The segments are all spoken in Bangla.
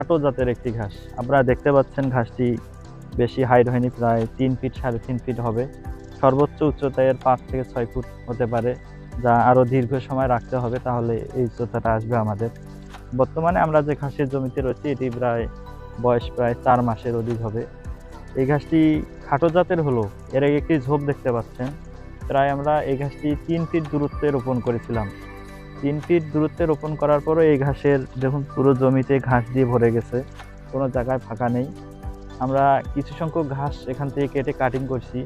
খাটো জাতের একটি ঘাস। আপনারা দেখতে পাচ্ছেন ঘাসটি বেশি হাইট হয়নি, প্রায় তিন ফিট, সাড়ে তিন ফিট হবে। সর্বোচ্চ উচ্চতা এর পাঁচ থেকে ছয় ফুট হতে পারে, যা আরও দীর্ঘ সময় রাখতে হবে, তাহলে এই উচ্চতাটা আসবে আমাদের। বর্তমানে আমরা যে ঘাসের জমিতে রয়েছি, এটি প্রায় বয়স প্রায় চার মাসের অধিক হবে। এই ঘাসটি খাটো জাতের হলো, এর একটি ঝোপ দেখতে পাচ্ছেন। প্রায় আমরা এই ঘাসটি তিন ফিট দূরত্বে রোপণ করেছিলাম। তিন ফিট দূরত্বে রোপণ করার পরও এই ঘাসের দেখুন, পুরো জমিতে ঘাস দিয়ে ভরে গেছে। কোনো জায়গায় ফাঁকা নেই। আমরা কিছু সংখ্যক ঘাস এখান থেকে কেটে কাটিং করছি।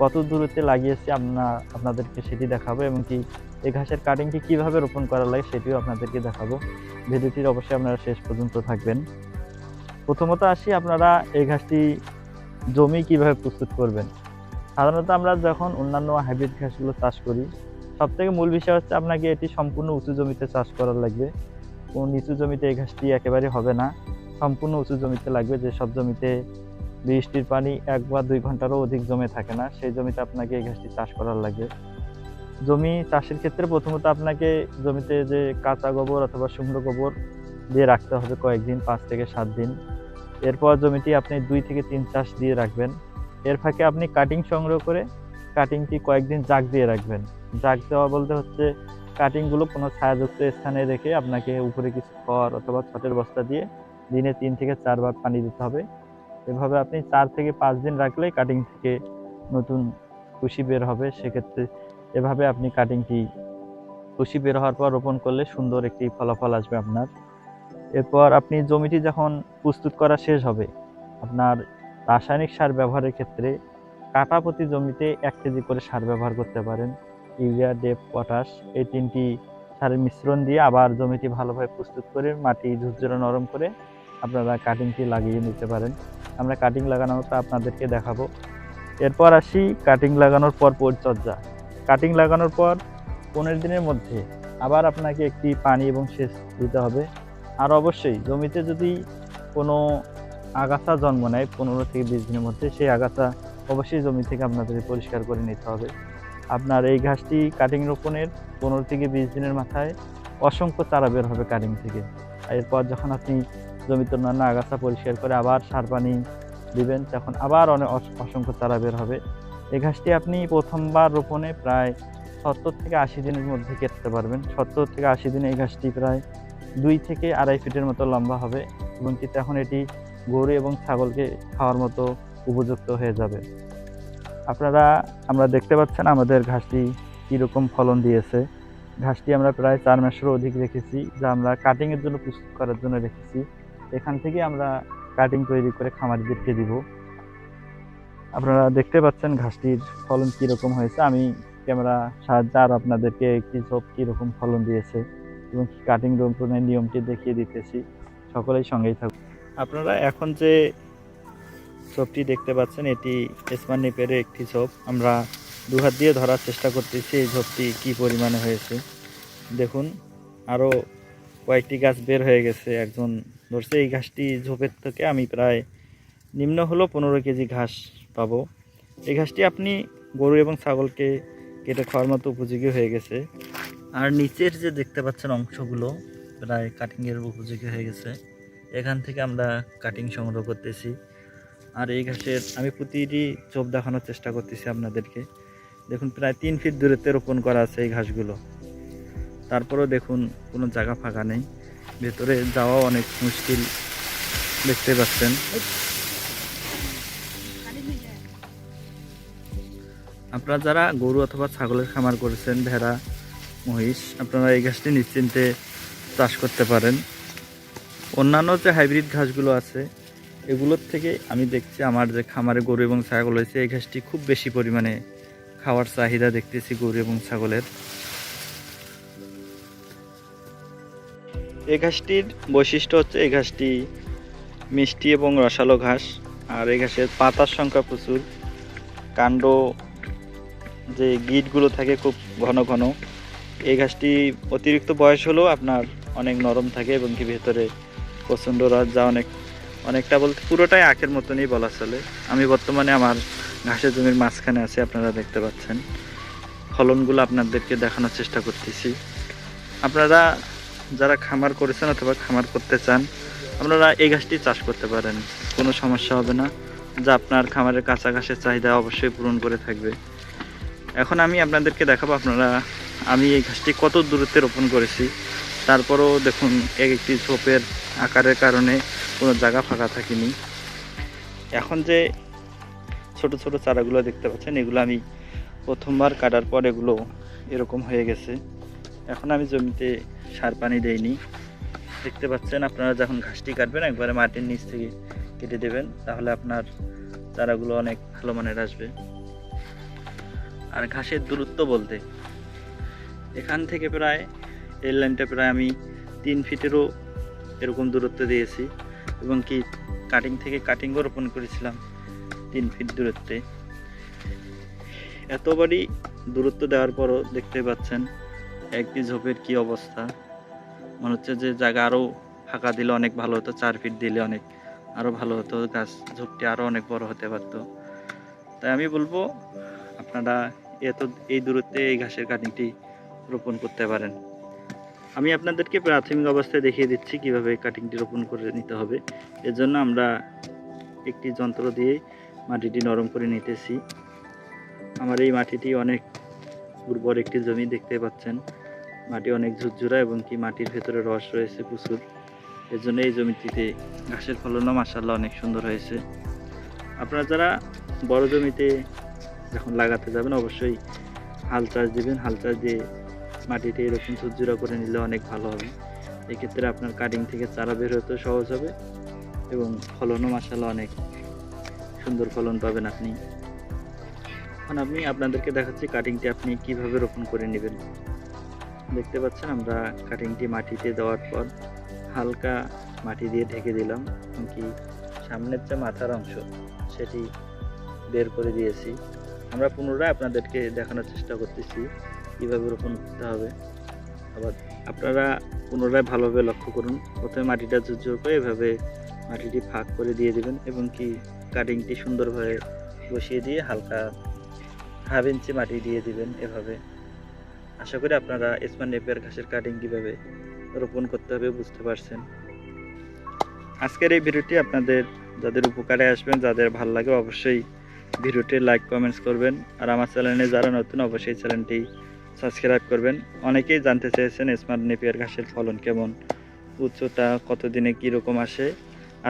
কত দূরত্বে লাগিয়েছি আপনা আপনাদেরকে সেটি দেখাবো এবং কি এই ঘাসের কাটিংটি কীভাবে রোপণ করা লাগে সেটিও আপনাদেরকে দেখাবো। ভিডিওটির অবশ্যই আপনারা শেষ পর্যন্ত থাকবেন। প্রথমত আসি আপনারা এই ঘাসটি জমি কীভাবে প্রস্তুত করবেন। সাধারণত আমরা যখন অন্যান্য হাইব্রিড ঘাসগুলো চাষ করি সব থেকে মূল বিষয় হচ্ছে আপনাকে এটি সম্পূর্ণ উঁচু জমিতে চাষ করার লাগবে। কোন নিচু জমিতে এই ঘাসটি একেবারে হবে না। সম্পূর্ণ উঁচু জমিতে লাগবে যে সব জমিতে বৃষ্টির পানি এক বা দুই ঘন্টারও অধিক জমে থাকে না। সেই জমিতে আপনাকে এই ঘাসটি চাষ করার লাগবে। জমি চাষের ক্ষেত্রে প্রথমত আপনাকে জমিতে যে কাঁচা গোবর অথবা শুকনো গোবর দিয়ে রাখতে হবে কয়েকদিন, পাঁচ থেকে সাত দিন। এরপর জমিটি আপনি দুই থেকে তিন চাষ দিয়ে রাখবেন। এর ফাঁকে আপনি কাটিং সংগ্রহ করে কাটিংটি কয়েকদিন জাগ দিয়ে রাখবেন। জাগ দেওয়া বলতে হচ্ছে কাটিংগুলো কোনো ছায়াযুক্ত স্থানে রেখে আপনাকে উপরে কিছু খড় অথবা ছটের বস্তা দিয়ে দিনে তিন থেকে চারবার পানি দিতে হবে। এভাবে আপনি চার থেকে পাঁচ দিন রাখলেই কাটিং থেকে নতুন কুশি বের হবে। সেক্ষেত্রে এভাবে আপনি কাটিংটি কুশি বের হওয়ার পর রোপণ করলে সুন্দর একটি ফলাফল আসবে আপনার। এরপর আপনি জমিটি যখন প্রস্তুত করা শেষ হবে, আপনার রাসায়নিক সার ব্যবহারের ক্ষেত্রে কাটা প্রতি জমিতে এক কেজি করে সার ব্যবহার করতে পারেন। ইউরিয়া, ডেপ, পটাশ এই তিনটি সারের মিশ্রণ দিয়ে আবার জমিটি ভালোভাবে প্রস্তুত করে মাটি ঝুরঝুরে নরম করে আপনারা কাটিংটি লাগিয়ে নিতে পারেন। আমরা কাটিং লাগানোটা আপনাদেরকে দেখাবো। এরপর আসি কাটিং লাগানোর পর পরিচর্যা। কাটিং লাগানোর পর পনেরো দিনের মধ্যে আবার আপনাকে একটি পানি এবং সেচ দিতে হবে। আর অবশ্যই জমিতে যদি কোনো আগাছা জন্ম নেয় পনেরো থেকে বিশ দিনের মধ্যে, সেই আগাছা অবশ্যই জমি থেকে আপনাদের পরিষ্কার করে নিতে হবে। আপনার এই ঘাসটি কাটিং রোপণের পনেরো থেকে বিশ দিনের মাথায় অসংখ্য চারা বের হবে কাটিং থেকে। এরপর যখন আপনি জমিতে অন্যান্য আগাছা পরিষ্কার করে আবার সার পানি দিবেন, তখন আবার অনেক অসংখ্য চারা বের হবে। এই ঘাসটি আপনি প্রথমবার রোপণে প্রায় সত্তর থেকে আশি দিনের মধ্যে কেটতে পারবেন। সত্তর থেকে আশি দিনে এই ঘাসটি প্রায় দুই থেকে আড়াই ফিটের মতো লম্বা হবে, এবং কি তখন এটি গরু এবং ছাগলকে খাওয়ার মতো উপযুক্ত হয়ে যাবে। আপনারা, আমরা দেখতে পাচ্ছেন আমাদের ঘাসটি কীরকম ফলন দিয়েছে। ঘাসটি আমরা প্রায় চার মাসেরও অধিক রেখেছি, যা আমরা কাটিংয়ের জন্য প্রস্তুত করার জন্য রেখেছি। এখান থেকে আমরা কাটিং তৈরি করে খামারিদেরকে দিব। আপনারা দেখতে পাচ্ছেন ঘাসটির ফলন কীরকম হয়েছে। আমি ক্যামেরা সাহায্যে আর আপনাদেরকে একটি সব কীরকম ফলন দিয়েছে এবং কাটিং রোপণের নিয়মটি দেখিয়ে দিতেছি। সকলেই সঙ্গেই থাকুন। আপনারা এখন যে ছোপটি দেখতে পাচ্ছেন, এটি স্মার নিপের একটি ছোপ। আমরা দু হাত দিয়ে ধরার চেষ্টা করতেছি এই ঝোপটি কি পরিমাণে হয়েছে। দেখুন আরও কয়েকটি গাছ বের হয়ে গেছে। একজন ধরছে, এই ঘাসটি ঝোপের থেকে আমি প্রায় নিম্ন হলো পনেরো কেজি ঘাস পাবো। এই ঘাসটি আপনি গরু এবং ছাগলকে কেটে খাওয়ার মতো উপযোগী হয়ে গেছে। আর নিচের যে দেখতে পাচ্ছেন অংশগুলো প্রায় কাটিংয়ের উপযোগী হয়ে গেছে। এখান থেকে আমরা কাটিং সংগ্রহ করতেছি। আর এই ঘাসের আমি প্রতিটি চোপ দেখানোর চেষ্টা করতেছি আপনাদেরকে। দেখুন, প্রায় তিন ফিট দূরত্বে রোপণ করা আছে এই ঘাসগুলো। তারপরেও দেখুন, কোনো জায়গা ফাঁকা নেই। ভেতরে যাওয়া অনেক মুশকিল, দেখতে পাচ্ছেন। আপনারা যারা গরু অথবা ছাগলের খামার করেছেন, ভেড়া, মহিষ, আপনারা এই ঘাসটি নিশ্চিন্তে চাষ করতে পারেন। অন্যান্য যে হাইব্রিড ঘাসগুলো আছে এগুলোর থেকে আমি দেখছি আমার যে খামারে গরু এবং ছাগল হয়েছে, এই ঘাসটি খুব বেশি পরিমাণে খাওয়ার চাহিদা দেখতেছি গরু এবং ছাগলের। এই ঘাসটির বৈশিষ্ট্য হচ্ছে এই ঘাসটি মিষ্টি এবং রসালো ঘাস, আর এই ঘাসের পাতার সংখ্যা প্রচুর। কাণ্ড যে গিটগুলো থাকে খুব ঘন ঘন। এই ঘাসটি অতিরিক্ত বয়স হলেও আপনার অনেক নরম থাকে এবং কি ভেতরে প্রচণ্ড রস, যা অনেক অনেকটা বলতে পুরোটাই আখের মতনই বলা চলে। আমি বর্তমানে আমার ঘাসের জমির মাঝখানে আছি, আপনারা দেখতে পাচ্ছেন। ফলনগুলো আপনাদেরকে দেখানোর চেষ্টা করতেছি। আপনারা যারা খামার করেছেন অথবা খামার করতে চান, আপনারা এই ঘাসটি চাষ করতে পারেন। কোনো সমস্যা হবে না। যা আপনার খামারের কাঁচা ঘাসের চাহিদা অবশ্যই পূরণ করে থাকবে। এখন আমি আপনাদেরকে দেখাবো আপনারা, আমি এই ঘাসটি কত দূরত্বে রোপণ করেছি। তারপরও দেখুন এক একটি ঝোপের আকারের কারণে কোনো জায়গা ফাঁকা থাকেনি। এখন যে ছোট ছোট চারাগুলো দেখতে পাচ্ছেন, এগুলো আমি প্রথমবার কাটার পর এগুলো এরকম হয়ে গেছে। এখন আমি জমিতে সার পানি দেইনি। দেখতে পাচ্ছেন আপনারা যখন ঘাসটি কাটবেন, একবারে মাটির নিচ থেকে কেটে দেবেন, তাহলে আপনার চারাগুলো অনেক ভালো মানের আসবে। আর ঘাসের দূরত্ব বলতে, এখান থেকে প্রায়, এই লাইনটা প্রায় আমি তিন ফিটেরও এরকম দূরত্ব দিয়েছি। এবং কি কাটিং থেকে কাটিংও রোপণ করেছিলাম তিন ফিট দূরত্বে। এতবারই দূরত্ব দেওয়ার পরও দেখতে পাচ্ছেন একটি ঝোপের কি অবস্থা। মনে হচ্ছে যে জায়গা আরও ফাঁকা দিলে অনেক ভালো হতো, চার ফিট দিলে অনেক আরও ভালো হতো, গাছ ঝোপটি আরও অনেক বড় হতে পারতো। তাই আমি বলব, আপনারা এত, এই দূরত্বে এই ঘাসের কাটিংটি রোপণ করতে পারেন। আমি আপনাদেরকে প্রাথমিক অবস্থায় দেখিয়ে দিচ্ছি কীভাবে কাটিংটি রোপণ করে নিতে হবে। এর জন্য আমরা একটি যন্ত্র দিয়ে মাটিটি নরম করে নিতেছি। আমার এই মাটিটি অনেক উর্বর একটি জমি, দেখতে পাচ্ছেন। মাটি অনেক ঝুরঝুরা এবং কি মাটির ভেতরে রস রয়েছে প্রচুর। এর জন্য এই জমিটিতে ঘাসের ফলনও মাসাল্লাহ অনেক সুন্দর হয়েছে। আপনারা যারা বড় জমিতে যখন লাগাতে যাবেন, অবশ্যই হাল চাষ দেবেন। হাল চাষ দিয়ে মাটিতে এরকম ঝুরঝুরা করে নিলে অনেক ভালো হবে। এক্ষেত্রে আপনার কাটিং থেকে চারা বের হতেও সহজ হবে এবং ফলনও মাসাল্লাহ অনেক সুন্দর ফলন পাবেন আপনি। এখন আমি আপনাদেরকে দেখাচ্ছি কাটিংটি আপনি কীভাবে রোপণ করে নেবেন। দেখতে পাচ্ছেন আমরা কাটিংটি মাটিতে দেওয়ার পর হালকা মাটি দিয়ে ঢেকে দিলাম এমনকি সামনের যে মাথার অংশ সেটি বের করে দিয়েছি। আমরা পুনরায় আপনাদেরকে দেখানোর চেষ্টা করতেছি। কীভাবে রোপণ করতে হবে। আবার আপনারা পুনরায় ভালোভাবে লক্ষ্য করুন, প্রথমে মাটিটা ঝুরঝুর করে এভাবে মাটিটি ফাঁক করে দিয়ে দেবেন এবং কি কাটিংটি সুন্দরভাবে বসিয়ে দিয়ে হালকা হাফ ইঞ্চি মাটি দিয়ে দিবেন এভাবে। আশা করি আপনারা স্মার্ট নেপের ঘাসের কাটিং কীভাবে রোপণ করতে হবে বুঝতে পারছেন। আজকের এই ভিডিওটি আপনাদের যাদের উপকারে আসবেন যাদের ভালো লাগে অবশ্যই ভিডিওটি লাইক, কমেন্টস করবেন। আর আমার চ্যানেলে যারা নতুন, অবশ্যই চ্যানেলটি সাবস্ক্রাইব করবেন। অনেকেই জানতে চেয়েছেন স্মার্ট নেপিয়ার ঘাসের ফলন কেমন, উচ্চতা কতদিনে কীরকম আসে।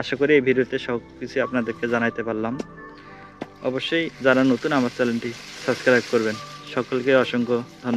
আশা করি এই ভিডিওতে সব কিছু আপনাদেরকে জানাইতে পারলাম। অবশ্যই যারা নতুন আমার চ্যানেলটি সাবস্ক্রাইব করবেন, সকলকে অসংখ্য ধন্যবাদ।